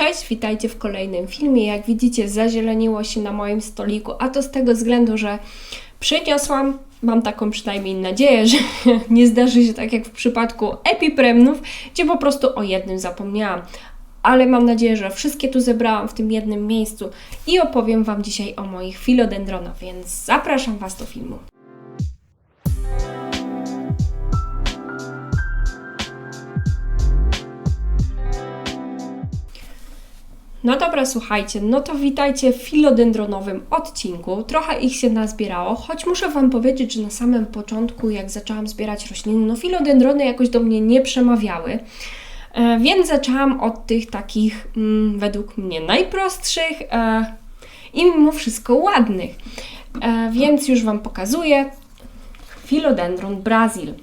Cześć, witajcie w kolejnym filmie. Jak widzicie, zazieleniło się na moim stoliku, a to z tego względu, że przyniosłam, mam taką przynajmniej nadzieję, że nie zdarzy się tak jak w przypadku epipremnów, gdzie po prostu o jednym zapomniałam. Ale mam nadzieję, że wszystkie tu zebrałam w tym jednym miejscu i opowiem Wam dzisiaj o moich filodendronach, więc zapraszam Was do filmu. No dobra, słuchajcie, no to witajcie w filodendronowym odcinku. Trochę ich się nazbierało, choć muszę Wam powiedzieć, że na samym początku, jak zaczęłam zbierać rośliny, no filodendrony jakoś do mnie nie przemawiały. E, więc zaczęłam od tych takich, mm, według mnie, najprostszych e, i mimo wszystko ładnych. E, więc już Wam pokazuję. Filodendron Brazil.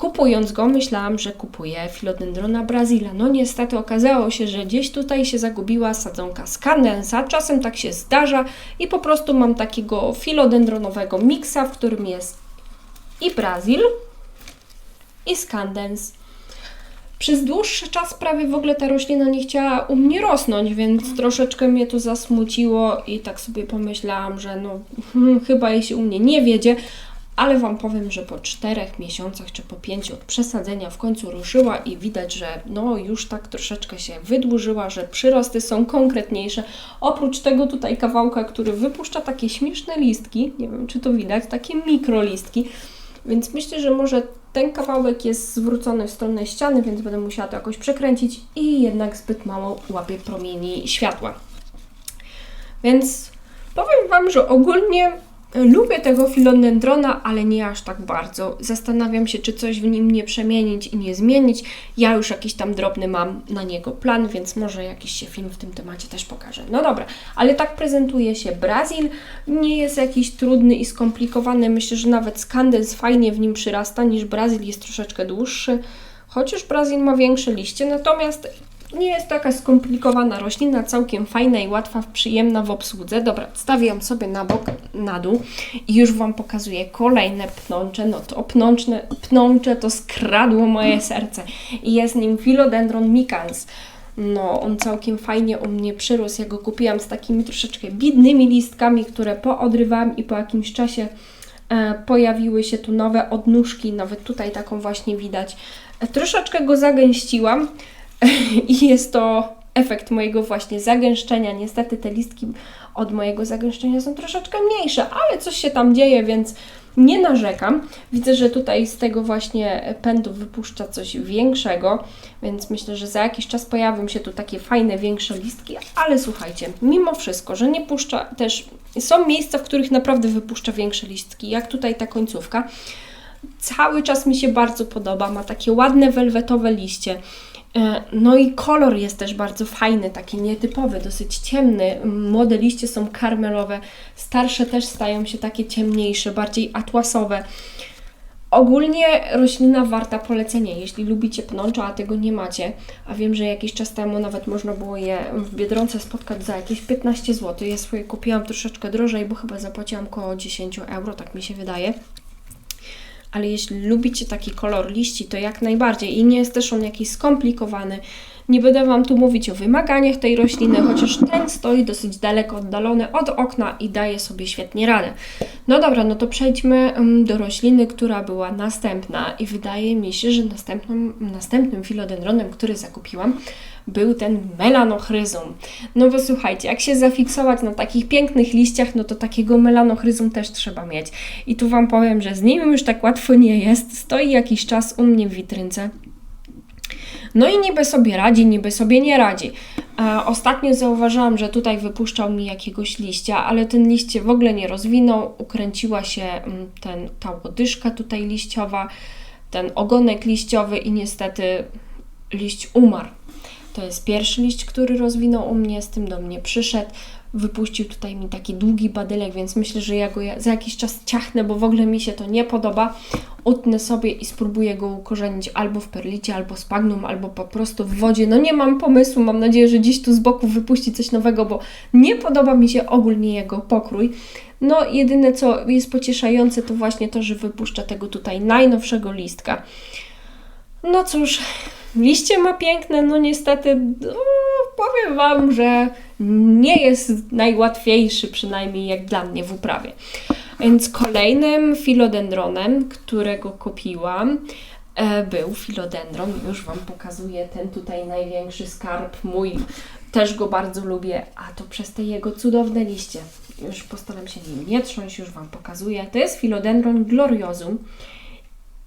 Kupując go, myślałam, że kupuję Philodendrona brazila. No niestety okazało się, że gdzieś tutaj się zagubiła sadzonka z. Czasem tak się zdarza i po prostu mam takiego filodendronowego miksa, w którym jest i brazil, i skandens. Przez dłuższy czas prawie w ogóle ta roślina nie chciała u mnie rosnąć, więc troszeczkę mnie to zasmuciło i tak sobie pomyślałam, że no chyba jej się u mnie nie wiedzie, ale Wam powiem, że po czterech miesiącach czy po pięciu od przesadzenia w końcu ruszyła i widać, że no już tak troszeczkę się wydłużyła, że przyrosty są konkretniejsze. Oprócz tego tutaj kawałka, który wypuszcza takie śmieszne listki, nie wiem czy to widać, takie mikrolistki, więc myślę, że może ten kawałek jest zwrócony w stronę ściany, więc będę musiała to jakoś przekręcić i jednak zbyt mało łapie promieni światła. Więc powiem Wam, że ogólnie Lubię tego filodendrona, ale nie aż tak bardzo. Zastanawiam się, czy coś w nim nie przemienić i nie zmienić. Ja już jakiś tam drobny mam na niego plan, więc może jakiś się film w tym temacie też pokaże. No dobra, ale tak prezentuje się Brazil. Nie jest jakiś trudny i skomplikowany. Myślę, że nawet Skandens fajnie w nim przyrasta niż Brazil jest troszeczkę dłuższy. Chociaż Brazil ma większe liście, natomiast nie jest taka skomplikowana roślina, całkiem fajna i łatwa, przyjemna w obsłudze. Dobra, stawiam sobie na bok, na dół i już Wam pokazuję kolejne pnącze. No to pnączne, pnącze to skradło moje serce i jest nim Philodendron micans. No, on całkiem fajnie u mnie przyrósł. Ja go kupiłam z takimi troszeczkę bidnymi listkami, które poodrywałam i po jakimś czasie e, pojawiły się tu nowe odnóżki. Nawet tutaj taką właśnie widać. E, troszeczkę go zagęściłam. I jest to efekt mojego właśnie zagęszczenia. Niestety te listki od mojego zagęszczenia są troszeczkę mniejsze, ale coś się tam dzieje, więc nie narzekam. Widzę, że tutaj z tego właśnie pędu wypuszcza coś większego, więc myślę, że za jakiś czas pojawią się tu takie fajne, większe listki, ale słuchajcie, mimo wszystko, że nie puszcza też, są miejsca, w których naprawdę wypuszcza większe listki, jak tutaj ta końcówka. Cały czas mi się bardzo podoba, ma takie ładne, welwetowe liście. E, no i kolor jest też bardzo fajny, taki nietypowy, dosyć ciemny. Młode liście są karmelowe, starsze też stają się takie ciemniejsze, bardziej atłasowe. Ogólnie roślina warta polecenia, jeśli lubicie pnącza, a tego nie macie, a wiem, że jakiś czas temu nawet można było je w Biedronce spotkać za jakieś 15 zł. Ja swoje kupiłam troszeczkę drożej, bo chyba zapłaciłam około 10 euro, tak mi się wydaje ale jeśli lubicie taki kolor liści, to jak najbardziej i nie jest też on jakiś skomplikowany. Nie będę Wam tu mówić o wymaganiach tej rośliny, chociaż ten stoi dosyć daleko oddalony od okna i daje sobie świetnie radę. No dobra, no to przejdźmy mm, do rośliny, która była następna i wydaje mi się, że następnym, następnym filodendronem, który zakupiłam, był ten melanochryzum. No bo słuchajcie, jak się zafiksować na takich pięknych liściach, no to takiego melanochryzum też trzeba mieć. I tu Wam powiem, że z nim już tak łatwo nie jest. Stoi jakiś czas u mnie w witrynce. No i niby sobie radzi, niby sobie nie radzi. E, ostatnio zauważyłam, że tutaj wypuszczał mi jakiegoś liścia, ale ten liść w ogóle nie rozwinął. Ukręciła się mm, ten, ta łodyżka tutaj liściowa, ten ogonek liściowy i niestety liść umarł. To jest pierwszy liść, który rozwinął u mnie, z tym do mnie przyszedł. Wypuścił tutaj mi taki długi badylek, więc myślę, że ja go za jakiś czas ciachnę, bo w ogóle mi się to nie podoba. Utnę sobie i spróbuję go ukorzenić albo w perlicie, albo spagnum, albo po prostu w wodzie. No nie mam pomysłu, mam nadzieję, że dziś tu z boku wypuści coś nowego, bo nie podoba mi się ogólnie jego pokrój. No jedyne co jest pocieszające to właśnie to, że wypuszcza tego tutaj najnowszego listka. No cóż, Liście ma piękne, no niestety powiem Wam, że nie jest najłatwiejszy, przynajmniej jak dla mnie w uprawie. Więc kolejnym filodendronem, którego kupiłam, e, był filodendron. Już Wam pokazuję ten tutaj największy skarb mój. Też go bardzo lubię, a to przez te jego cudowne liście. Już postaram się nim nie trząść, już Wam pokazuję. To jest filodendron gloriosum.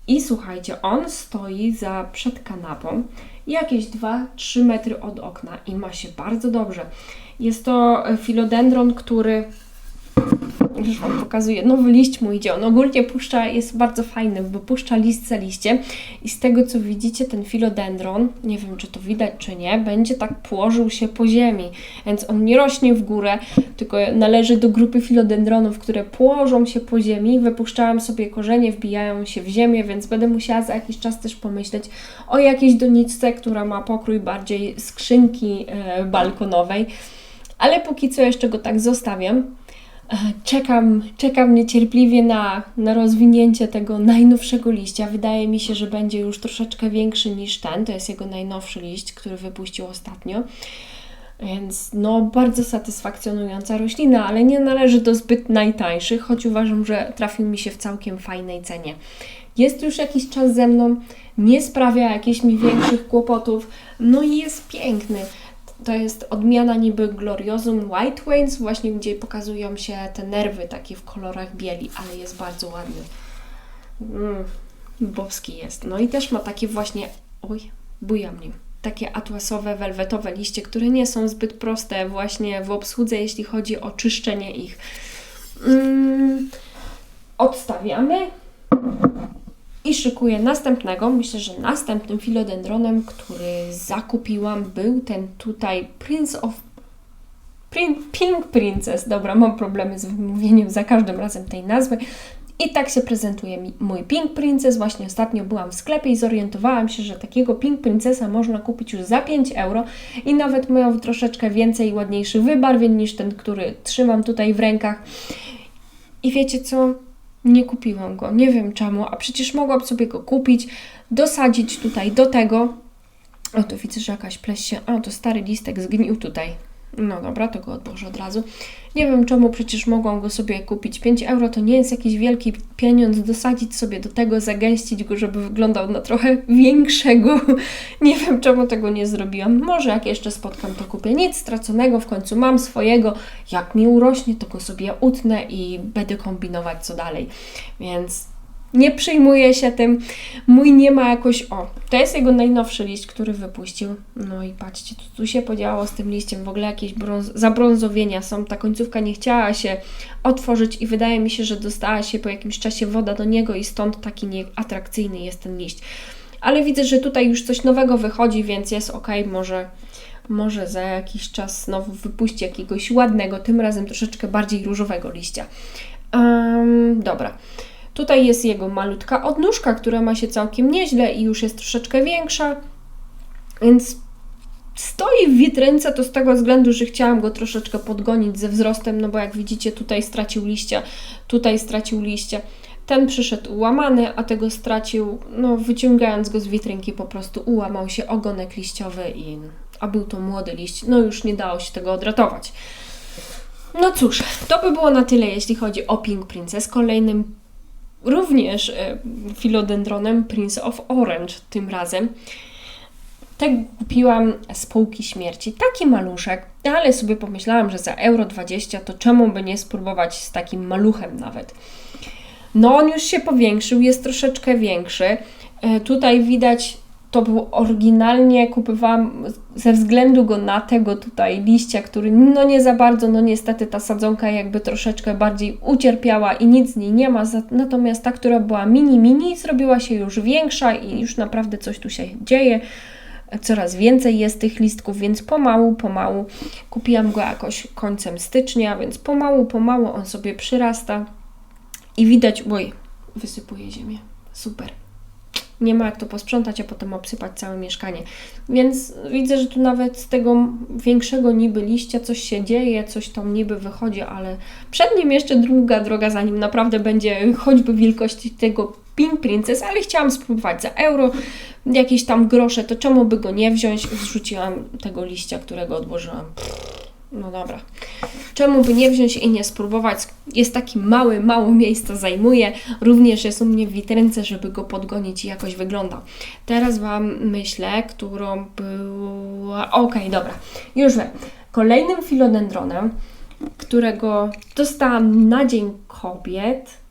I słuchajcie, on stoi za przed kanapą, jakieś 2-3 metry od okna i ma się bardzo dobrze. Jest to filodendron, który już Wam pokazuję, nowy liść mu idzie. On ogólnie puszcza, jest bardzo fajny, bo puszcza list za liściem. I z tego co widzicie, ten filodendron, nie wiem czy to widać czy nie, będzie tak położył się po ziemi, więc on nie rośnie w górę, tylko należy do grupy filodendronów, które położą się po ziemi, wypuszczałam sobie korzenie, wbijają się w ziemię, więc będę musiała za jakiś czas też pomyśleć o jakiejś doniczce, która ma pokrój bardziej skrzynki e, balkonowej, ale póki co jeszcze go tak zostawiam. Czekam, czekam niecierpliwie na, na rozwinięcie tego najnowszego liścia. Wydaje mi się, że będzie już troszeczkę większy niż ten. To jest jego najnowszy liść, który wypuścił ostatnio. Więc no, bardzo satysfakcjonująca roślina, ale nie należy do zbyt najtańszych, choć uważam, że trafił mi się w całkiem fajnej cenie. Jest już jakiś czas ze mną, nie sprawia jakichś mi większych kłopotów, no i jest piękny. To jest odmiana niby Gloriosum White Wings, właśnie gdzie pokazują się te nerwy takie w kolorach bieli, ale jest bardzo ładny. Mm, boski jest. No i też ma takie właśnie, oj, buja mnie, takie atłasowe, welwetowe liście, które nie są zbyt proste właśnie w obsłudze, jeśli chodzi o czyszczenie ich. Mm, odstawiamy i szykuję następnego. Myślę, że następnym filodendronem, który zakupiłam, był ten tutaj Prince of Pink Princess. Dobra, mam problemy z wymówieniem za każdym razem tej nazwy. I tak się prezentuje mi mój Pink Princess. Właśnie ostatnio byłam w sklepie i zorientowałam się, że takiego Pink Princessa można kupić już za 5 euro i nawet mają troszeczkę więcej ładniejszych wybarwień niż ten, który trzymam tutaj w rękach. I wiecie co? Nie kupiłam go, nie wiem czemu, a przecież mogłam sobie go kupić, dosadzić tutaj do tego. O, tu widzę, że jakaś pleś się... A, to stary listek zgnił tutaj. No dobra, to go odłożę od razu. Nie wiem czemu, przecież mogłam go sobie kupić. 5 euro to nie jest jakiś wielki pieniądz, dosadzić sobie do tego, zagęścić go, żeby wyglądał na trochę większego. nie wiem czemu tego nie zrobiłam. Może jak jeszcze spotkam, to kupię. Nic straconego, w końcu mam swojego. Jak mi urośnie, to go sobie utnę i będę kombinować co dalej. Więc nie przyjmuję się tym. Mój nie ma jakoś. O, to jest jego najnowszy liść, który wypuścił. No i patrzcie, co tu się podziało z tym liściem. W ogóle jakieś brąz, zabrązowienia są. Ta końcówka nie chciała się otworzyć i wydaje mi się, że dostała się po jakimś czasie woda do niego i stąd taki nieatrakcyjny jest ten liść. Ale widzę, że tutaj już coś nowego wychodzi, więc jest ok, może. Może za jakiś czas znowu wypuści jakiegoś ładnego, tym razem troszeczkę bardziej różowego liścia. Um, dobra. Tutaj jest jego malutka odnóżka, która ma się całkiem nieźle i już jest troszeczkę większa, więc stoi w witrynce to z tego względu, że chciałam go troszeczkę podgonić ze wzrostem, no bo jak widzicie tutaj stracił liście, tutaj stracił liście. Ten przyszedł ułamany, a tego stracił, no wyciągając go z witrynki po prostu ułamał się ogonek liściowy i a był to młody liść, no już nie dało się tego odratować. No cóż, to by było na tyle, jeśli chodzi o Pink Princess. Kolejnym również e, filodendronem Prince of Orange tym razem. Tak kupiłam z półki śmierci. Taki maluszek, ale sobie pomyślałam, że za euro 20 to czemu by nie spróbować z takim maluchem nawet. No on już się powiększył, jest troszeczkę większy. E, tutaj widać to był oryginalnie, kupowałam ze względu go na tego tutaj liścia, który no nie za bardzo, no niestety ta sadzonka jakby troszeczkę bardziej ucierpiała i nic z niej nie ma, natomiast ta, która była mini, mini zrobiła się już większa i już naprawdę coś tu się dzieje, coraz więcej jest tych listków, więc pomału, pomału kupiłam go jakoś końcem stycznia, więc pomału, pomału on sobie przyrasta i widać, oj, wysypuje ziemię, super nie ma jak to posprzątać, a potem obsypać całe mieszkanie. Więc widzę, że tu nawet z tego większego niby liścia coś się dzieje, coś tam niby wychodzi, ale przed nim jeszcze długa droga, zanim naprawdę będzie choćby wielkości tego Pink Princess, ale chciałam spróbować za euro, jakieś tam grosze, to czemu by go nie wziąć? Zrzuciłam tego liścia, którego odłożyłam. No dobra. Czemu by nie wziąć i nie spróbować? Jest taki mały, mało miejsca zajmuje. Również jest u mnie w witrynce, żeby go podgonić i jakoś wygląda. Teraz Wam myślę, którą była... Okej, okay, dobra. Już wiem. Kolejnym filodendronem, którego dostałam na Dzień Kobiet,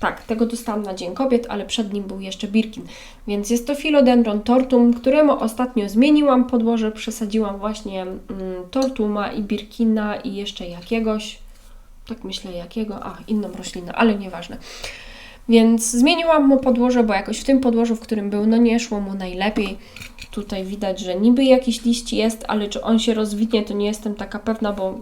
tak, tego dostałam na Dzień Kobiet, ale przed nim był jeszcze Birkin. Więc jest to Philodendron tortum, któremu ostatnio zmieniłam podłoże, przesadziłam właśnie mm, tortuma i Birkina i jeszcze jakiegoś, tak myślę jakiego, a inną roślinę, ale nieważne. Więc zmieniłam mu podłoże, bo jakoś w tym podłożu, w którym był, no nie szło mu najlepiej. Tutaj widać, że niby jakiś liść jest, ale czy on się rozwinie, to nie jestem taka pewna, bo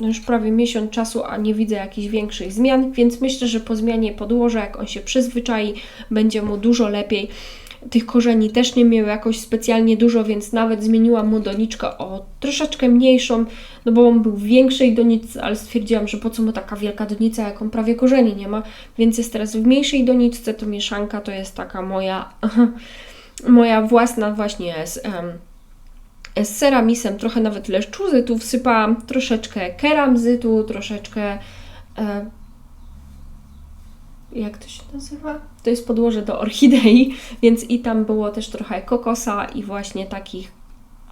już prawie miesiąc czasu, a nie widzę jakichś większych zmian, więc myślę, że po zmianie podłoża, jak on się przyzwyczai, będzie mu dużo lepiej. Tych korzeni też nie miał jakoś specjalnie dużo, więc nawet zmieniłam mu doniczkę o troszeczkę mniejszą, no bo on był w większej doniczce, ale stwierdziłam, że po co mu taka wielka donica, jak on prawie korzeni nie ma, więc jest teraz w mniejszej doniczce, to mieszanka to jest taka moja, moja własna właśnie z... Um, z ceramisem, trochę nawet leszczuzy tu wsypałam, troszeczkę keramzytu, troszeczkę e, jak to się nazywa? To jest podłoże do orchidei, więc i tam było też trochę kokosa i właśnie takich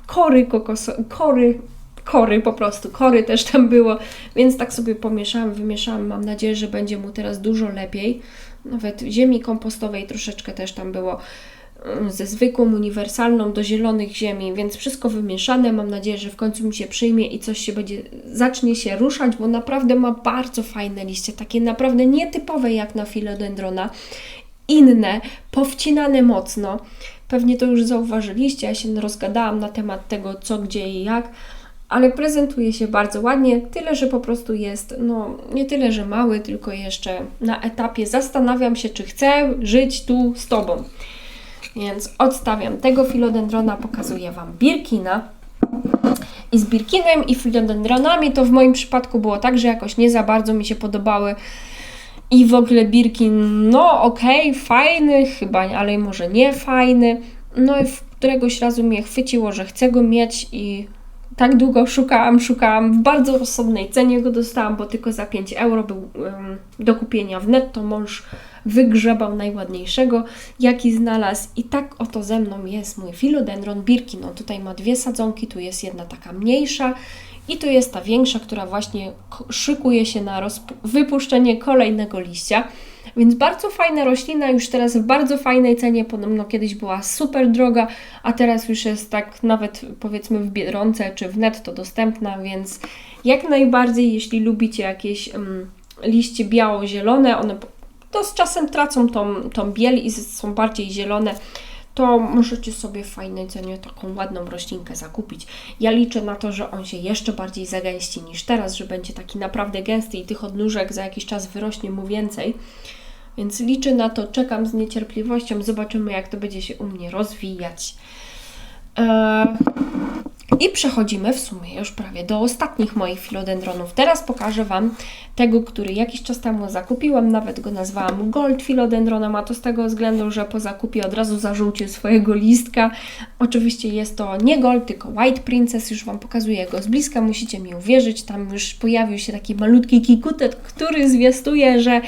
kory kokosa, kory, kory po prostu, kory też tam było, więc tak sobie pomieszałam, wymieszałam, mam nadzieję, że będzie mu teraz dużo lepiej. Nawet ziemi kompostowej troszeczkę też tam było ze zwykłą, uniwersalną do zielonych ziemi, więc wszystko wymieszane. Mam nadzieję, że w końcu mi się przyjmie i coś się będzie, zacznie się ruszać, bo naprawdę ma bardzo fajne liście, takie naprawdę nietypowe jak na filodendrona, inne, powcinane mocno. Pewnie to już zauważyliście, ja się rozgadałam na temat tego, co, gdzie i jak, ale prezentuje się bardzo ładnie, tyle, że po prostu jest, no nie tyle, że mały, tylko jeszcze na etapie zastanawiam się, czy chcę żyć tu z Tobą. Więc odstawiam tego filodendrona, pokazuję Wam Birkina. I z Birkinem i filodendronami to w moim przypadku było tak, że jakoś nie za bardzo mi się podobały i w ogóle Birkin, no okej, okay, fajny chyba, ale może nie fajny. No i w któregoś razu mnie chwyciło, że chcę go mieć i tak długo szukałam, szukałam. W bardzo rozsądnej cenie go dostałam, bo tylko za 5 euro był um, do kupienia w netto. Mąż wygrzebał najładniejszego, jaki znalazł. I tak oto ze mną jest mój Philodendron Birkin. No tutaj ma dwie sadzonki, tu jest jedna taka mniejsza i tu jest ta większa, która właśnie szykuje się na wypuszczenie kolejnego liścia. Więc bardzo fajna roślina, już teraz w bardzo fajnej cenie, podobno kiedyś była super droga, a teraz już jest tak nawet powiedzmy w Biedronce czy w netto dostępna, więc jak najbardziej, jeśli lubicie jakieś um, liście biało-zielone, one to z czasem tracą tą, tą biel i są bardziej zielone, to możecie sobie w fajnej cenie taką ładną roślinkę zakupić. Ja liczę na to, że on się jeszcze bardziej zagęści niż teraz, że będzie taki naprawdę gęsty i tych odnóżek za jakiś czas wyrośnie mu więcej. Więc liczę na to, czekam z niecierpliwością, zobaczymy jak to będzie się u mnie rozwijać. Eee, i przechodzimy w sumie już prawie do ostatnich moich filodendronów. Teraz pokażę Wam tego, który jakiś czas temu zakupiłam, nawet go nazwałam Gold Philodendronem, a to z tego względu, że po zakupie od razu zażółcił swojego listka. Oczywiście jest to nie Gold, tylko White Princess, już Wam pokazuję go z bliska, musicie mi uwierzyć, tam już pojawił się taki malutki kikutet, który zwiastuje, że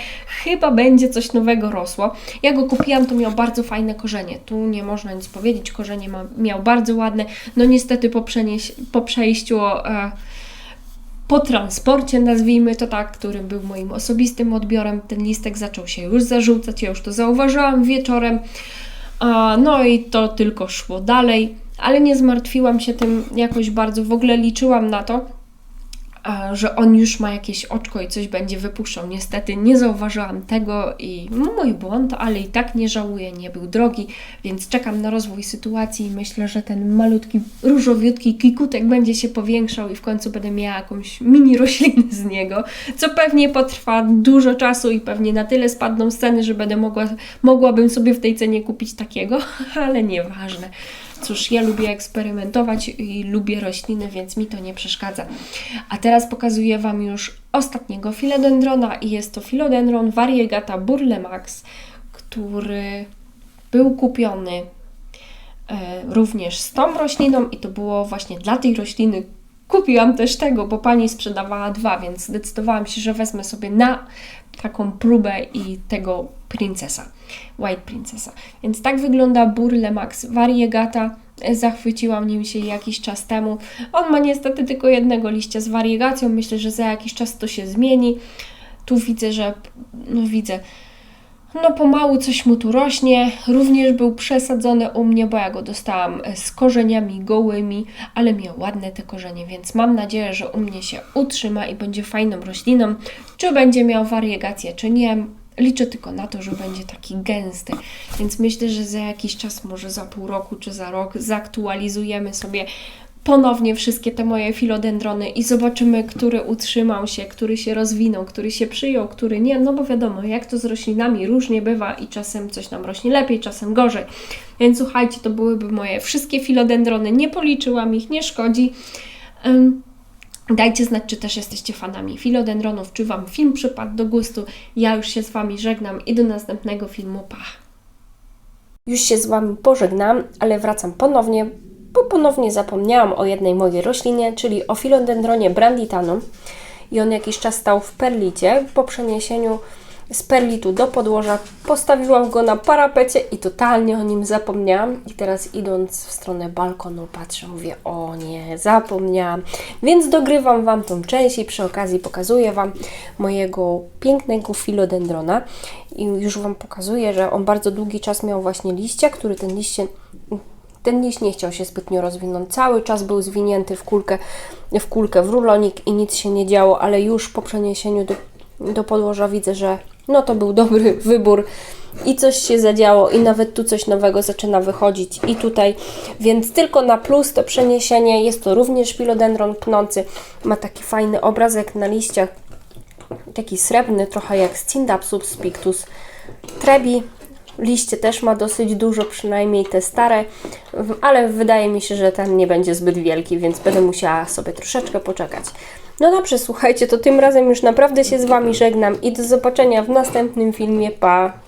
chyba będzie coś nowego rosło. Ja go kupiłam, to miał bardzo fajne korzenie, tu nie można nic powiedzieć, korzenie ma, miał bardzo ładne, no niestety po, po przejściu... E, po transporcie, nazwijmy to tak, którym był moim osobistym odbiorem, ten listek zaczął się już zarzucać, ja już to zauważyłam wieczorem. No i to tylko szło dalej, ale nie zmartwiłam się tym jakoś bardzo, w ogóle liczyłam na to, że on już ma jakieś oczko i coś będzie wypuszczał. Niestety nie zauważyłam tego i mój błąd, ale i tak nie żałuję, nie był drogi, więc czekam na rozwój sytuacji i myślę, że ten malutki, różowiutki kikutek będzie się powiększał i w końcu będę miała jakąś mini roślinę z niego, co pewnie potrwa dużo czasu i pewnie na tyle spadną sceny, że będę mogła, mogłabym sobie w tej cenie kupić takiego, ale nieważne. Cóż, ja lubię eksperymentować i lubię rośliny, więc mi to nie przeszkadza. A teraz pokazuję Wam już ostatniego filodendrona i jest to filodendron variegata Burlemax, który był kupiony e, również z tą rośliną i to było właśnie dla tej rośliny. Kupiłam też tego, bo pani sprzedawała dwa, więc zdecydowałam się, że wezmę sobie na taką próbę i tego princesa, White Princesa. Więc tak wygląda Burle Max Variegata. Zachwyciłam nim się jakiś czas temu. On ma niestety tylko jednego liścia z wariegacją. Myślę, że za jakiś czas to się zmieni. Tu widzę, że no widzę, no pomału coś mu tu rośnie. Również był przesadzony u mnie, bo ja go dostałam e, z korzeniami gołymi, ale miał ładne te korzenie, więc mam nadzieję, że u mnie się utrzyma i będzie fajną rośliną. Czy będzie miał wariegację, czy nie, liczę tylko na to, że będzie taki gęsty. Więc myślę, że za jakiś czas, może za pół roku czy za rok, zaktualizujemy sobie ponownie wszystkie te moje filodendrony i zobaczymy, który utrzymał się, który się rozwinął, który się przyjął, który nie. No bo wiadomo, jak to z roślinami różnie bywa i czasem coś nam rośnie lepiej, czasem gorzej. Więc słuchajcie, to byłyby moje wszystkie filodendrony. Nie policzyłam ich, nie szkodzi. Um, Dajcie znać, czy też jesteście fanami filodendronów, czy Wam film przypadł do gustu. Ja już się z Wami żegnam i do następnego filmu. Pa! Już się z Wami pożegnam, ale wracam ponownie, bo ponownie zapomniałam o jednej mojej roślinie, czyli o filodendronie branditanum. I on jakiś czas stał w perlicie. Po przeniesieniu z perlitu do podłoża postawiłam go na parapecie i totalnie o nim zapomniałam. I teraz idąc w stronę balkonu patrzę, mówię, o nie, zapomniałam. Więc dogrywam Wam tą część i przy okazji pokazuję Wam mojego pięknego filodendrona. I już Wam pokazuję, że on bardzo długi czas miał właśnie liścia, który ten liście ten liść nie chciał się zbytnio rozwinąć. Cały czas był zwinięty w kulkę, w kulkę, w rulonik i nic się nie działo, ale już po przeniesieniu do, do podłoża widzę, że no to był dobry wybór. I coś się zadziało i nawet tu coś nowego zaczyna wychodzić. I tutaj, więc tylko na plus to przeniesienie, jest to również pilodendron pnący, ma taki fajny obrazek na liściach, taki srebrny, trochę jak Scindapsus pictus trebi, Liście też ma dosyć dużo, przynajmniej te stare, ale wydaje mi się, że ten nie będzie zbyt wielki, więc będę musiała sobie troszeczkę poczekać. No dobrze, słuchajcie, to tym razem już naprawdę się z Wami żegnam i do zobaczenia w następnym filmie. Pa!